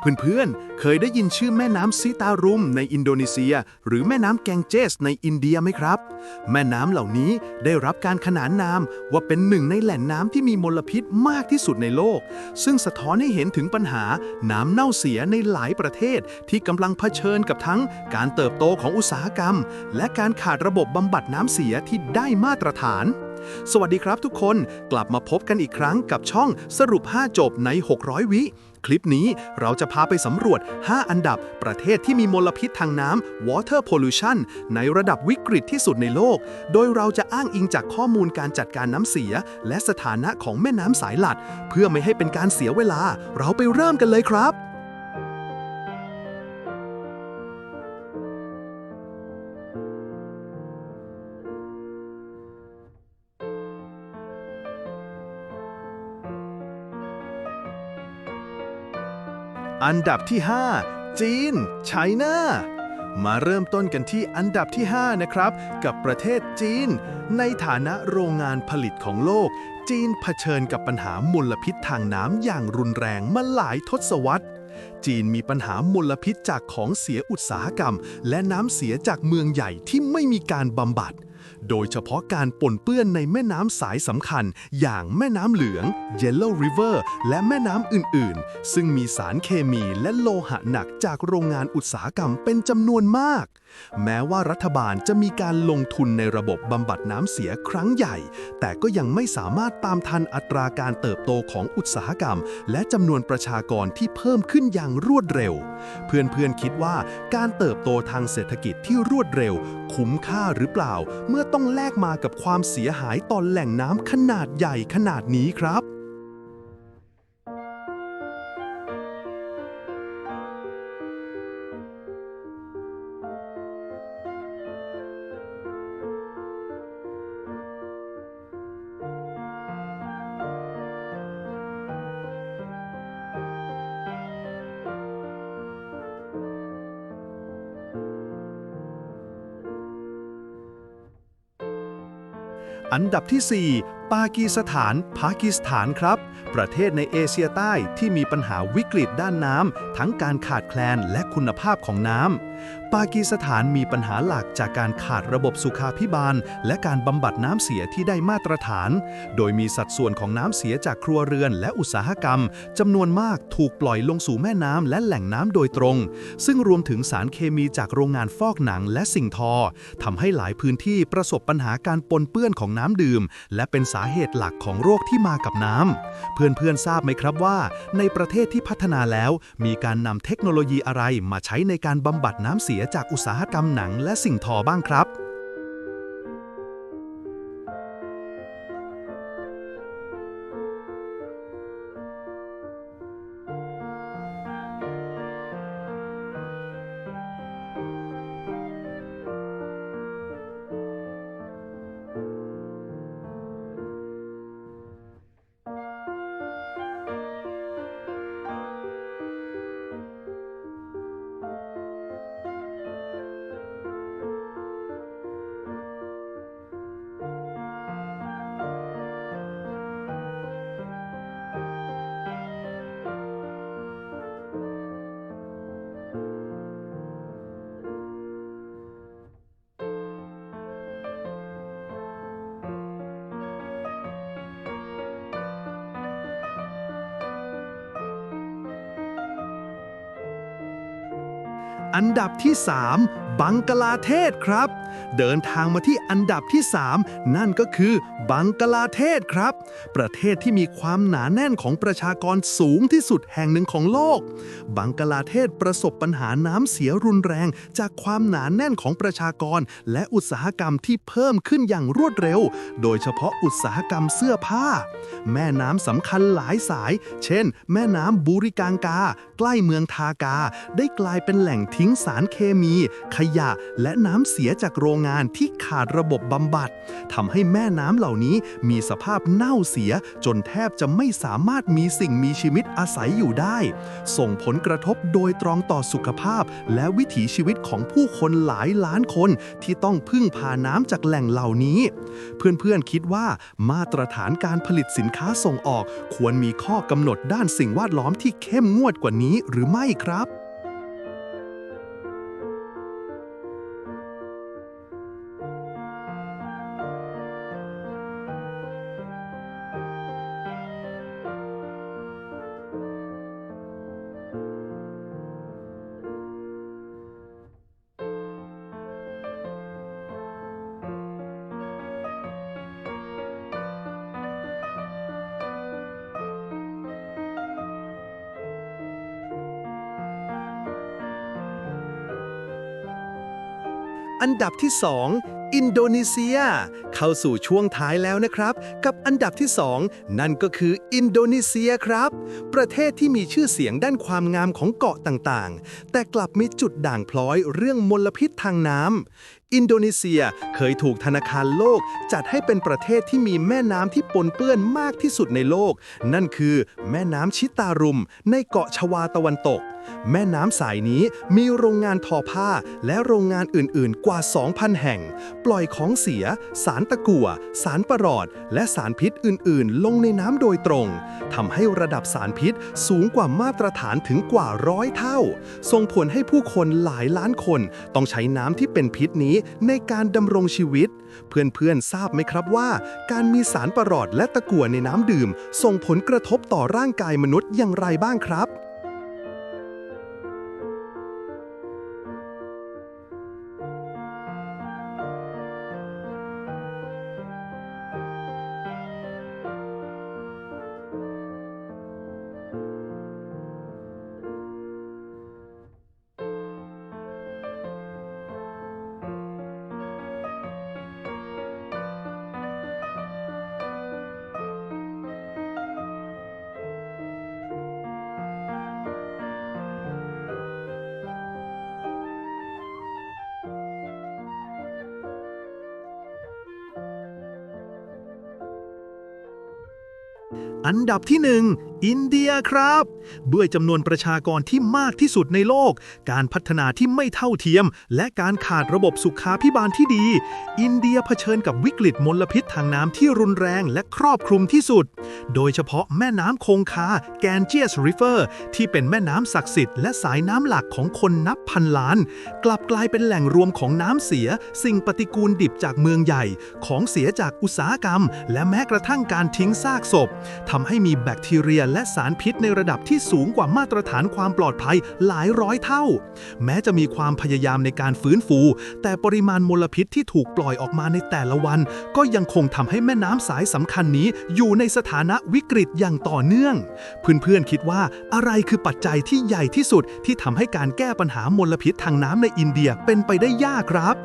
เพื่อนๆ เคยได้ยินชื่อแม่น้ำซิตารุมในอินโดนีเซีย หรือแม่น้ำแกงเจสในอินเดียไหมครับ แม่น้ำเหล่านี้ได้รับการขนานนามว่าเป็นหนึ่งในแหล่งน้ำที่มีมลพิษมากที่สุดในโลก ซึ่งสะท้อนให้เห็นถึงปัญหาน้ำเน่าเสียในหลายประเทศ ที่กำลังเผชิญกับทั้งการเติบโตของอุตสาหกรรม และการขาดระบบบำบัดน้ำเสียที่ได้มาตรฐานสวัสดีครับทุกคน กลับมาพบกันอีกครั้งกับช่องสรุป 5 จบใน 600 วิ คลิปนี้เราจะพาไปสำรวจ 5 อันดับประเทศที่มีมลพิษทางน้ำ water pollution ในระดับวิกฤตที่สุดในโลก โดยเราจะอ้างอิงจากข้อมูลการจัดการน้ำเสีย และสถานะของแม่น้ำสายหลัด เพื่อไม่ให้เป็นการเสียเวลา เราไปเริ่มกันเลยครับ อันดับที่ 5 จีนไชน่ามาเริ่มต้นกันที่อันดับที่ 5 นะครับ กับประเทศจีน ในฐานะโรงงานผลิตของโลก จีนเผชิญกับปัญหามลพิษทางน้ำอย่างรุนแรงมาหลายทศวรรษ จีนมีปัญหามลพิษจากของเสียอุตสาหกรรม และน้ำเสียจากเมืองใหญ่ที่ไม่มีการบำบัด โดยเฉพาะการปนเปื้อนในแม่น้ำสายสำคัญ อย่างแม่น้ำเหลือง Yellow River และแม่น้ำอื่นๆ ซึ่งมีสารเคมีและโลหะหนักจากโรงงานอุตสาหกรรมเป็นจำนวนมาก แม้ว่ารัฐบาลจะมีการลงทุนในระบบบำบัดน้ำเสียครั้งใหญ่ แต่ก็ยังไม่สามารถตามทันอัตราการเติบโตของอุตสาหกรรม และจำนวนประชากรที่เพิ่มขึ้นอย่างรวดเร็ว เพื่อนๆคิดว่าการเติบโตทางเศรษฐกิจที่รวดเร็ว คุ้มค่าหรือเปล่า เมื่อต้องแลกมากับความเสียหายต่อแหล่งน้ำขนาดใหญ่ขนาดนี้ครับ อันดับที่ 4 ปากีสถาน ปากีสถานครับ ประเทศในเอเชียใต้ที่มีปัญหาวิกฤตด้านน้ำทั้งการขาดแคลนและคุณภาพของน้ำ ปากีสถานมีปัญหาหลักจากการขาดระบบสุขาพิบาล และการบำบัดน้ำเสียที่ได้มาตรฐาน โดยมีสัดส่วนของน้ำเสียจากครัวเรือนและอุตสาหกรรมจำนวนมากถูกปล่อยลงสู่แม่น้ำและแหล่งน้ำโดยตรง ซึ่งรวมถึงสารเคมีจากโรงงานฟอกหนังและสิ่งทอทำให้หลายพื้นที่ประสบปัญหาการปนเปื้อนของน้ำดื่ม และเป็นสาเหตุหลักของโรคที่มากับน้ำเพื่อนๆทราบไหมครับว่า ในประเทศที่พัฒนาแล้ว มีการนำเทคโนโลยีอะไรมาใช้ในการบำบัดน้ำน้ำเสียจากอุตสาหกรรมหนังและสิ่งทอบ้างครับ อันดับที่ 3 บังกลาเทศครับ เดินทางมาที่อันดับที่ 3 นั่นก็คือ บังกลาเทศครับ ประเทศที่มีความหนาแน่นของประชากรสูงที่สุดแห่งหนึ่งของโลก บังกลาเทศประสบปัญหาน้ำเสียรุนแรง จากความหนาแน่นของประชากร และอุตสาหกรรมที่เพิ่มขึ้นอย่างรวดเร็ว โดยเฉพาะอุตสาหกรรมเสื้อผ้า แม่น้ำสำคัญหลายสาย เช่น แม่น้ำบูริกางกา ใกล้เมืองทากา ได้กลายเป็นแหล่งที่ทิ้งสารเคมี ขยะ และน้ำเสียจากโรงงานที่ขาดระบบบำบัดทำให้แม่น้ำเหล่านี้มีสภาพเน่าเสีย จนแทบจะไม่สามารถมีสิ่งมีชีวิตอาศัยอยู่ได้ ส่งผลกระทบโดยตรงต่อสุขภาพ และวิถีชีวิตของผู้คนหลายล้านคนที่ต้องพึ่งพาน้ำจากแหล่งเหล่านี้ เพื่อนๆคิดว่ามาตรฐานการผลิตสินค้าส่งออก ควรมีข้อกำหนดด้านสิ่งแวดล้อมที่เข้มงวดกว่านี้หรือไม่ครับ อันดับที่ 2 อินโดนีเซีย เข้าสู่ช่วงท้ายแล้วนะครับ กับอันดับที่ 2 นั่นก็คืออินโดนีเซียครับ ประเทศที่มีชื่อเสียงด้านความงามของเกาะต่างๆ แต่กลับมีจุดด่างพร้อยเรื่องมลพิษทางน้ำอินโดนีเซียเคยถูกธนาคารโลก จัดให้เป็นประเทศที่มีแม่น้ำที่ปนเปื้อนมากที่สุดในโลก นั่นคือแม่น้ำชิตารุม ในเกาะชวาตะวันตก แม่น้ำสายนี้มีโรงงานทอผ้าและโรงงานอื่นๆ กว่า 2,000 แห่งปล่อยของเสีย สารตะกั่ว สารประหลอด และสารพิษอื่นๆ ลงในน้ำโดยตรงทำให้ระดับสารพิษสูงกว่ามาตรฐานถึงกว่าร้อยเท่า ส่งผลให้ผู้คนหลายล้านคนต้องใช้น้ำที่เป็นพิษนี้ในการดำรงชีวิต เพื่อนๆทราบไหมครับว่า การมีสารประหลอดและตะกั่วในน้ำดื่ม ส่งผลกระทบต่อร่างกายมนุษย์อย่างไรบ้างครับ อันดับที่ 1 อินเดียครับ ด้วยจำนวนประชากรที่มากที่สุดในโลก การพัฒนาที่ไม่เท่าเทียม และการขาดระบบสุขาพิบาลที่ดี อินเดียเผชิญกับวิกฤตมลพิษทางน้ำที่รุนแรงและครอบคลุมที่สุด โดยเฉพาะแม่น้ำคงคาแกนเจียสริเวอร์ ที่เป็นแม่น้ำศักดิ์สิทธิ์และสายน้ำหลักของคนนับพันล้าน กลับกลายเป็นแหล่งรวมของน้ำเสีย สิ่งปฏิกูลดิบจากเมืองใหญ่ ของเสียจากอุตสาหกรรม และแม้กระทั่งการทิ้งซากศพทำให้มีแบคทีเรียและสารพิษในระดับที่สูงกว่ามาตรฐานความปลอดภัยหลายร้อยเท่า แม้จะมีความพยายามในการฟื้นฟู แต่ปริมาณมลพิษที่ถูกปล่อยออกมาในแต่ละวัน ก็ยังคงทำให้แม่น้ำสายสำคัญนี้ อยู่ในสถานะวิกฤตอย่างต่อเนื่อง เพื่อนๆคิดว่าอะไรคือปัจจัยที่ใหญ่ที่สุดที่ทำให้การแก้ปัญหามลพิษทางน้ำในอินเดียเป็นไปได้ยากครับ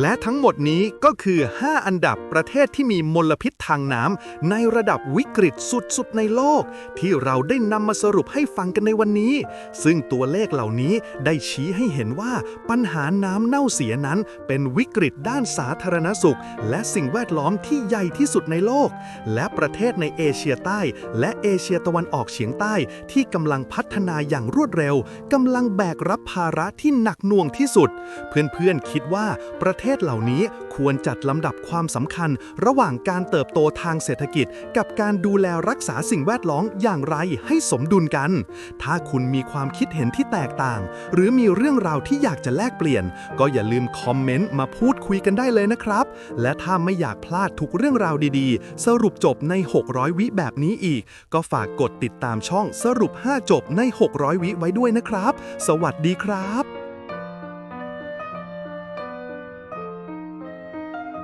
และทั้งหมดนี้ก็คือ 5 อันดับประเทศที่มีมลพิษทางน้ำในระดับวิกฤตสุดๆในโลก ที่เราได้นำมาสรุปให้ฟังกันในวันนี้ ซึ่งตัวเลขเหล่านี้ได้ชี้ให้เห็นว่าปัญหาน้ำเน่าเสียนั้นเป็นวิกฤตด้านสาธารณสุข และสิ่งแวดล้อมที่ใหญ่ที่สุดในโลก และประเทศในเอเชียใต้ และเอเชียตะวันออกเฉียงใต้ ที่กำลังพัฒนาอย่างรวดเร็วกำลังแบกรับภาระที่หนักหน่วงที่สุด เพื่อนๆคิดว่าประเทศศเหล่านี้ควรจัดลำดับความสำคัญ ระหว่างการเติบโตทางเศรษฐกิจ กับการดูแลรักษาสิ่งแวดล้อมอย่างไรให้สมดุลกัน ถ้าคุณมีความคิดเห็นที่แตกต่าง หรือมีเรื่องราวที่อยากจะแลกเปลี่ยน ก็อย่าลืมคอมเมนต์มาพูดคุยกันได้เลยนะครับ และถ้าไม่อยากพลาดทุกเรื่องราวดีๆ สรุปจบใน 600 วิแบบนี้อีก ก็ฝากกดติดตามช่องสรุป 5 จบใน 600 วิไว้ด้วยนะครับ สวัสดีครับ